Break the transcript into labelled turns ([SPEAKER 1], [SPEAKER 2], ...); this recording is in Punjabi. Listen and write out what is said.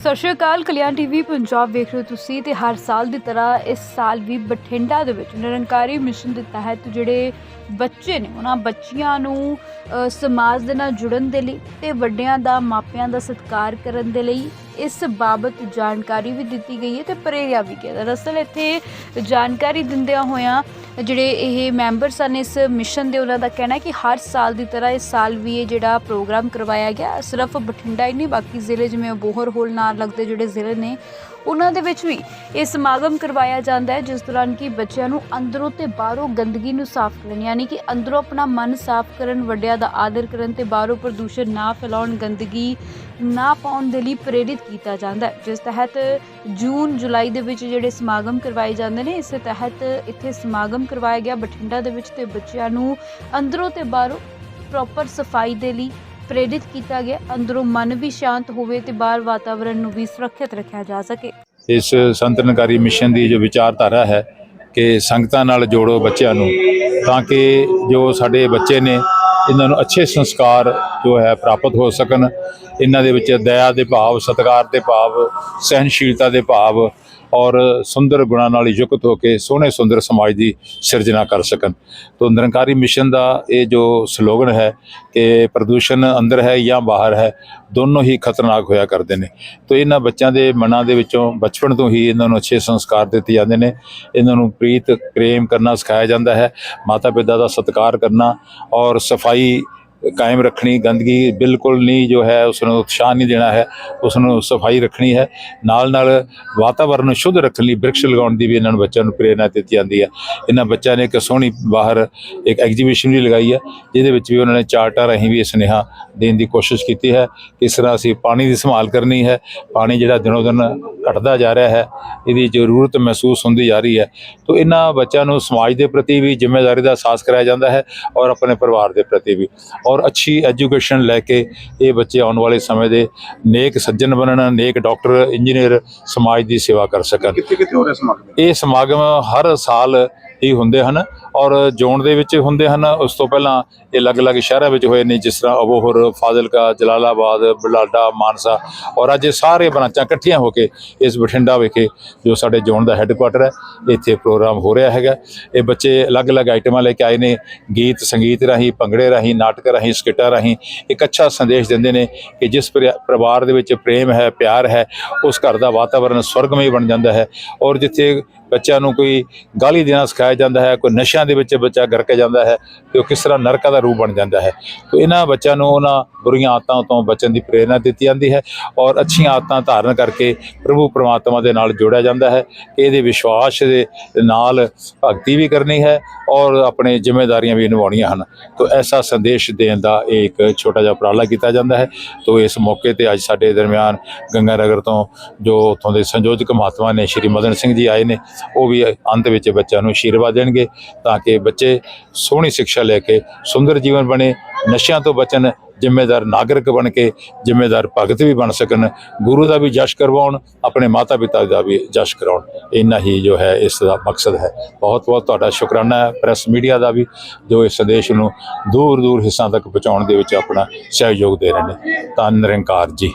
[SPEAKER 1] ਸਤਿ ਸ਼੍ਰੀ ਅਕਾਲ, ਕਲਿਆਣ ਟੀਵੀ ਪੰਜਾਬ ਵੇਖ ਰਹੇ ਹੋ ਤੁਸੀਂ ਤੇ ਹਰ ਸਾਲ ਦੀ ਤਰ੍ਹਾਂ ਇਸ ਸਾਲ ਵੀ ਬਠਿੰਡਾ ਦੇ ਵਿੱਚ ਨਿਰੰਕਾਰੀ ਮਿਸ਼ਨ ਦੇ ਤਹਿਤ ਜਿਹੜੇ ਬੱਚੇ ਨੇ, ਉਹਨਾਂ ਬੱਚੀਆਂ ਨੂੰ ਸਮਾਜ ਦੇ ਨਾਲ ਜੁੜਨ ਦੇ ਲਈ ਤੇ ਵੱਡਿਆਂ ਦਾ, ਮਾਪਿਆਂ ਦਾ ਸਤਿਕਾਰ ਕਰਨ ਦੇ ਲਈ ਇਸ ਬਾਬਤ ਜਾਣਕਾਰੀ ਵੀ ਦਿੱਤੀ ਗਈ ਹੈ ਤੇ ਪ੍ਰੇਰਿਆ ਵੀ ਗਿਆ ਦਰਅਸਲ ਇੱਥੇ ਜਾਣਕਾਰੀ ਦਿੰਦਿਆਂ ਹੋਇਆਂ ਜਿਹੜੇ ਇਹ ਮੈਂਬਰ ਸਨ ਇਸ ਮਿਸ਼ਨ ਦੇ ਉਹਨਾਂ ਦਾ ਕਹਿਣਾ ਹੈ ਕਿ ਹਰ ਸਾਲ ਦੀ ਤਰ੍ਹਾਂ ਇਸ ਸਾਲ ਵੀ ਇਹ ਜਿਹੜਾ ਪ੍ਰੋਗਰਾਮ ਕਰਵਾਇਆ ਗਿਆ, ਸਿਰਫ ਬਠਿੰਡਾ ਹੀ ਨਹੀਂ, ਬਾਕੀ ਜ਼ਿਲ੍ਹੇ ਜਿਵੇਂ ਬੋਹਰ, ਹੋਲ, ਨਾਲ ਲੱਗਦੇ ਜਿਹੜੇ ਜ਼ਿਲ੍ਹੇ ਨੇ, ਉਹਨਾਂ ਦੇ ਵਿੱਚ ਵੀ ਇਹ ਸਮਾਗਮ ਕਰਵਾਇਆ ਜਾਂਦਾ ਹੈ, ਜਿਸ ਦੌਰਾਨ ਕਿ ਬੱਚਿਆਂ ਨੂੰ ਅੰਦਰੋਂ ਤੇ ਬਾਹਰੋਂ ਗੰਦਗੀ ਨੂੰ ਸਾਫ਼ ਕਰਨ, ਯਾਨੀ ਕਿ ਅੰਦਰੋਂ ਆਪਣਾ ਮਨ ਸਾਫ਼ ਕਰਨ, ਵੱਡਿਆਂ ਦਾ ਆਦਰ ਕਰਨ ਤੇ ਬਾਹਰੋਂ ਪ੍ਰਦੂਸ਼ਣ ਨਾ ਫੈਲਾਉਣ, ਗੰਦਗੀ ਨਾ ਪਾਉਣ ਦੇ ਲਈ ਪ੍ਰੇਰਿਤ ਕੀਤਾ ਜਾਂਦਾ ਹੈ। ਜਿਸ ਤਹਿਤ ਜੂਨ, ਜੁਲਾਈ ਦੇ ਵਿੱਚ ਜਿਹੜੇ ਸਮਾਗਮ ਕਰਵਾਏ ਜਾਂਦੇ ਨੇ, ਇਸ ਤਹਿਤ ਇੱਥੇ ਸਮਾਗਮ ਕਰਵਾਇਆ ਗਿਆ ਬਠਿੰਡਾ ਦੇ ਵਿੱਚ ਤੇ ਬੱਚਿਆਂ ਨੂੰ ਅੰਦਰੋਂ ਤੇ ਬਾਹਰੋਂ ਪ੍ਰੋਪਰ ਸਫ਼ਾਈ ਦੇ ਲਈ ਪ੍ਰੇਰਿਤ ਕੀਤਾ ਗਿਆ। ਅੰਦਰੋਂ ਮਨ ਵੀ ਸ਼ਾਂਤ ਹੋਵੇ ਤੇ ਬਾਹਰ ਵਾਤਾਵਰਣ ਨੂੰ ਵੀ ਸੁਰੱਖਿਅਤ ਰੱਖਿਆ ਜਾ ਸਕੇ।
[SPEAKER 2] ਇਸ ਸੰਤਨਕਾਰੀ ਮਿਸ਼ਨ ਦੀ ਜੋ ਵਿਚਾਰਧਾਰਾ ਹੈ ਕਿ ਸੰਗਤਾਂ ਨਾਲ ਜੋੜੋ ਬੱਚਿਆਂ ਨੂੰ, ਤਾਂ ਕਿ ਜੋ ਸਾਡੇ ਬੱਚੇ ਨੇ, ਇਹਨਾਂ ਨੂੰ ਅੱਛੇ ਸੰਸਕਾਰ ਜੋ ਹੈ ਪ੍ਰਾਪਤ ਹੋ ਸਕਣ। ਇਹਨਾਂ ਦੇ ਵਿੱਚ ਦਇਆ ਦੇ ਭਾਵ, ਸਤਿਕਾਰ ਦੇ ਭਾਵ ਸਹਿਨਸ਼ੀਲਤਾ ਦੇ ਭਾਵ ਔਰ ਸੁੰਦਰ ਗੁਣਾਂ ਨਾਲ ਯੁਕਤ ਹੋ ਕੇ ਸੋਹਣੇ ਸੁੰਦਰ ਸਮਾਜ ਦੀ ਸਿਰਜਣਾ ਕਰ ਸਕਣ। ਤੋਂ ਨਿਰੰਕਾਰੀ ਮਿਸ਼ਨ ਦਾ ਇਹ ਜੋ ਸਲੋਗਨ ਹੈ ਕਿ ਪ੍ਰਦੂਸ਼ਣ ਅੰਦਰ ਹੈ ਜਾਂ ਬਾਹਰ ਹੈ, ਦੋਨੋਂ ਹੀ ਖਤਰਨਾਕ ਹੋਇਆ ਕਰਦੇ ਨੇ। ਤੋਂ ਇਹਨਾਂ ਬੱਚਿਆਂ ਦੇ ਮਨਾਂ ਦੇ ਵਿੱਚੋਂ ਬਚਪਨ ਤੋਂ ਹੀ ਇਹਨਾਂ ਨੂੰ ਅੱਛੇ ਸੰਸਕਾਰ ਦਿੱਤੇ ਜਾਂਦੇ ਨੇ। ਇਹਨਾਂ ਨੂੰ ਪ੍ਰੀਤ, ਪ੍ਰੇਮ ਕਰਨਾ ਸਿਖਾਇਆ ਜਾਂਦਾ ਹੈ। ਮਾਤਾ ਪਿਤਾ ਦਾ ਸਤਿਕਾਰ ਕਰਨਾ ਔਰ ਸਫ਼ਾਈ ਕਾਇਮ ਰੱਖਣੀ, ਗੰਦਗੀ ਬਿਲਕੁਲ ਨਹੀਂ ਜੋ ਹੈ ਉਸ ਨੂੰ ਉਤਸ਼ਾਹ ਨਹੀਂ ਦੇਣਾ ਹੈ ਉਸ ਨੂੰ ਸਫ਼ਾਈ ਰੱਖਣੀ ਹੈ। ਨਾਲ ਨਾਲ ਵਾਤਾਵਰਨ ਨੂੰ ਸ਼ੁੱਧ ਰੱਖਣ ਲਈ ਬ੍ਰਿਕਸ਼ ਲਗਾਉਣ ਦੀ ਵੀ ਇਹਨਾਂ ਨੂੰ ਬੱਚਿਆਂ ਨੂੰ ਪ੍ਰੇਰਣਾ ਦਿੱਤੀ ਜਾਂਦੀ ਹੈ। ਇਹਨਾਂ ਬੱਚਿਆਂ ਨੇ ਇੱਕ ਸੋਹਣੀ ਬਾਹਰ ਇੱਕ ਐਗਜੀਬਿਸ਼ਨ ਵੀ ਲਗਾਈ ਹੈ, ਜਿਹਦੇ ਵਿੱਚ ਵੀ ਉਹਨਾਂ ਨੇ ਚਾਰਟਾਂ ਰਾਹੀਂ ਵੀ ਇਹ ਸੁਨੇਹਾ ਦੇਣ ਦੀ ਕੋਸ਼ਿਸ਼ ਕੀਤੀ ਹੈ ਕਿਸ ਤਰ੍ਹਾਂ ਅਸੀਂ ਪਾਣੀ ਦੀ ਸੰਭਾਲ ਕਰਨੀ ਹੈ। ਪਾਣੀ ਜਿਹੜਾ ਦਿਨੋ ਦਿਨ ਘਟਦਾ ਜਾ ਰਿਹਾ ਹੈ, ਇਹਦੀ ਜ਼ਰੂਰਤ ਮਹਿਸੂਸ ਹੁੰਦੀ ਜਾ ਰਹੀ ਹੈ। ਤੋਂ ਇਹਨਾਂ ਬੱਚਿਆਂ ਨੂੰ ਸਮਾਜ ਦੇ ਪ੍ਰਤੀ ਵੀ ਜ਼ਿੰਮੇਵਾਰੀ ਦਾ ਅਹਿਸਾਸ ਕਰਾਇਆ ਜਾਂਦਾ ਹੈ ਔਰ ਆਪਣੇ ਪਰਿਵਾਰ ਦੇ ਪ੍ਰਤੀ ਵੀ। ਔਰ ਅੱਛੀ ਐਜੂਕੇਸ਼ਨ ਲੈ ਕੇ ਇਹ ਬੱਚੇ ਆਉਣ ਵਾਲੇ ਸਮੇਂ ਦੇ ਨੇਕ ਸੱਜਣ ਬਣਨ ਨੇਕ ਡਾਕਟਰ ਇੰਜੀਨੀਅਰ ਸਮਾਜ ਦੀ ਸੇਵਾ ਕਰ ਸਕਣ।
[SPEAKER 3] ਕਿੱਥੇ ਕਿੱਥੇ ਹੋ ਰਿਹਾ ਸਮਾਗਮ?
[SPEAKER 2] ਇਹ ਸਮਾਗਮ ਹਰ ਸਾਲ ਹੀ ਹੁੰਦੇ ਹਨ। ਔਰ ਜੋਨ ਦੇ ਵਿੱਚ ਹੁੰਦੇ ਹਨ, ਉਸ ਤੋਂ ਪਹਿਲਾਂ ਇਹ ਅਲੱਗ-ਅਲੱਗ ਸ਼ਹਿਰਾਂ ਵਿੱਚ ਹੋਏ ਨੇ, ਜਿਸ ਤਰ੍ਹਾਂ ਅਬੋਹਰ, ਫਾਜ਼ਿਲਕਾ, ਜਲਾਲਾਬਾਦ ਬੁਢਲਾਡਾ ਮਾਨਸਾ ਔਰ ਅੱਜ ਇਹ ਸਾਰੇ ਬ੍ਰਾਂਚਾਂ ਇਕੱਠੀਆਂ ਹੋ ਕੇ ਇਸ ਬਠਿੰਡਾ ਵਿਖੇ ਜੋ ਸਾਡੇ ਜ਼ੋਨ ਦਾ ਹੈੱਡਕੁਆਟਰ ਹੈ, ਇੱਥੇ ਪ੍ਰੋਗਰਾਮ ਹੋ ਰਿਹਾ ਹੈਗਾ। ਇਹ ਬੱਚੇ ਅਲੱਗ-ਅਲੱਗ ਆਈਟਮਾਂ ਲੈ ਕੇ ਆਏ ਨੇ, ਗੀਤ, ਸੰਗੀਤ ਰਾਹੀਂ, ਭੰਗੜੇ ਰਾਹੀਂ, ਨਾਟਕ ਰਾਹੀਂ, ਸਕਿੱਟਾਂ ਰਾਹੀਂ। ਇੱਕ ਅੱਛਾ ਸੰਦੇਸ਼ ਦਿੰਦੇ ਨੇ ਕਿ ਜਿਸ ਪਰਿ- ਪਰਿਵਾਰ ਦੇ ਵਿੱਚ ਪ੍ਰੇਮ ਹੈ, ਪਿਆਰ ਹੈ, ਉਸ ਘਰ ਦਾ ਵਾਤਾਵਰਣ ਸਵਰਗਮਈ ਬਣ ਜਾਂਦਾ ਹੈ ਔਰ ਜਿੱਥੇ ਬੱਚਿਆਂ ਨੂੰ ਕੋਈ ਗਾਲੀ ਦੇਣਾ ਸਿਖਾਇਆ ਜਾਂਦਾ ਹੈ, ਕੋਈ ਨਸ਼ਾ ਨਸ਼ਿਆਂ ਦੇ ਵਿੱਚ ਬੱਚਾ ਗਰਕ ਜਾਂਦਾ ਹੈ ਤੇ ਉਹ ਕਿਸ ਤਰ੍ਹਾਂ ਨਰਕਾਂ ਦਾ ਰੂਪ ਬਣ ਜਾਂਦਾ ਹੈ। ਤੇ ਇਹਨਾਂ ਬੱਚਿਆਂ ਨੂੰ ਉਹਨਾਂ ਬੁਰੀਆਂ ਆਦਤਾਂ ਤੋਂ ਬਚਣ ਦੀ ਪ੍ਰੇਰਣਾ ਦਿੱਤੀ ਜਾਂਦੀ ਹੈ ਔਰ ਅੱਛੀਆਂ ਆਦਤਾਂ ਧਾਰਨ ਕਰਕੇ ਪ੍ਰਭੂ ਪਰਮਾਤਮਾ ਦੇ ਨਾਲ ਜੋੜਿਆ ਜਾਂਦਾ ਹੈ ਇਹਦੇ ਵਿਸ਼ਵਾਸ ਦੇ ਨਾਲ ਭਗਤੀ ਵੀ ਕਰਨੀ ਹੈ ਔਰ ਆਪਣੇ ਜ਼ਿੰਮੇਵਾਰੀਆਂ ਵੀ ਨਿਭਾਉਣੀਆਂ ਹਨ। ਤੋਂ ਐਸਾ ਸੰਦੇਸ਼ ਦੇਣ ਦਾ ਇਹ ਇੱਕ ਛੋਟਾ ਜਿਹਾ ਉਪਰਾਲਾ ਕੀਤਾ ਜਾਂਦਾ ਹੈ। ਤੋਂ ਇਸ ਮੌਕੇ ਤੇ ਅੱਜ ਸਾਡੇ ਦਰਮਿਆਨ ਗੰਗਾ ਨਗਰ ਤੋਂ ਜੋ ਉੱਥੋਂ ਦੇ ਸੰਯੋਜਕ ਮਹਾਤਮਾ ਨੇ ਸ਼੍ਰੀ ਮਦਨ ਸਿੰਘ ਜੀ ਆਏ ਨੇ, ਉਹ ਵੀ ਅੰਤ ਵਿੱਚ ਬੱਚਿਆਂ ਨੂੰ ਆਸ਼ੀਰਵਾਦ ਦੇਣਗੇ। ਤਾਂ ਤਾਂ ਕਿ ਬੱਚੇ ਸੋਹਣੀ ਸਿੱਖਿਆ ਲੈ ਕੇ ਸੁੰਦਰ ਜੀਵਨ ਬਣੇ, ਨਸ਼ਿਆਂ ਤੋਂ ਬਚਣ, ਜ਼ਿੰਮੇਦਾਰ ਨਾਗਰਿਕ ਬਣ ਕੇ ਜ਼ਿੰਮੇਦਾਰ ਭਗਤ ਵੀ ਬਣ ਸਕਣ, ਗੁਰੂ ਦਾ ਵੀ ਜਸ਼ ਕਰਵਾਉਣ, ਆਪਣੇ ਮਾਤਾ ਪਿਤਾ ਦਾ ਵੀ ਜਸ਼ ਕਰਾਉਣ, ਇੰਨਾ ਹੀ ਜੋ ਹੈ ਇਸ ਦਾ ਮਕਸਦ ਹੈ। ਬਹੁਤ ਬਹੁਤ ਤੁਹਾਡਾ ਸ਼ੁਕਰਾਨਾ ਹੈ, ਪ੍ਰੈਸ ਮੀਡੀਆ ਦਾ ਵੀ, ਜੋ ਇਸ ਸੰਦੇਸ਼ ਨੂੰ ਦੂਰ ਦੂਰ ਹਿੱਸਾਂ ਤੱਕ ਪਹੁੰਚਾਉਣ ਦੇ ਵਿੱਚ ਆਪਣਾ ਸਹਿਯੋਗ ਦੇ ਰਹੇ ਨੇ। ਧੰਨ ਨਿਰੰਕਾਰ ਜੀ।